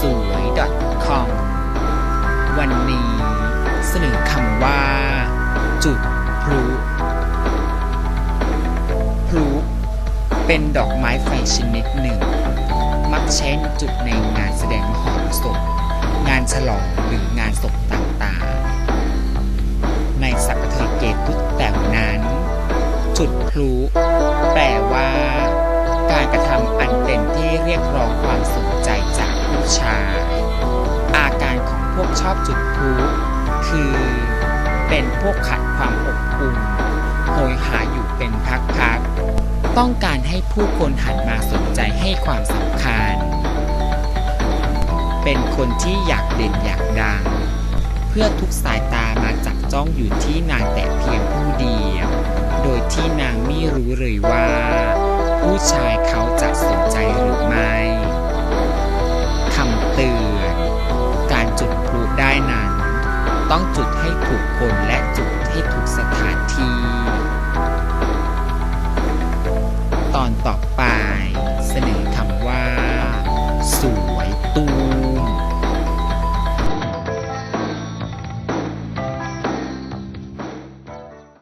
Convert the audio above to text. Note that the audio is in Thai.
สวย .com วันนี้เสนอคำว่า จุดพลุพลุเป็นดอกไม้ไฟชนิดหนึ่ง มักใช้จุดในงานแสดงมหรสพงานฉลองหรืองานศพต่างๆ ในสักเทเกตุแต่นั้น จุดพลุแปลว่า การกระทำอันเป็นที่เรียกร้องความสน เป็นพวกขัดความอบอุ่นโหยหาอยู่เป็นพักๆ ต้องการให้ผู้คนหันมาสนใจให้ความสำคัญ เป็นคนที่อยากเด่นอยากดัง เพื่อทุกสายตามาจับจ้องอยู่ที่นางแต่เพียงผู้เดียว โดยที่นางไม่รู้เลยว่า ผู้ชายเขาจะสนใจหรือไม่คำเตือน การจุดพลุได้นั้น ต้องจุดให้ถูกคน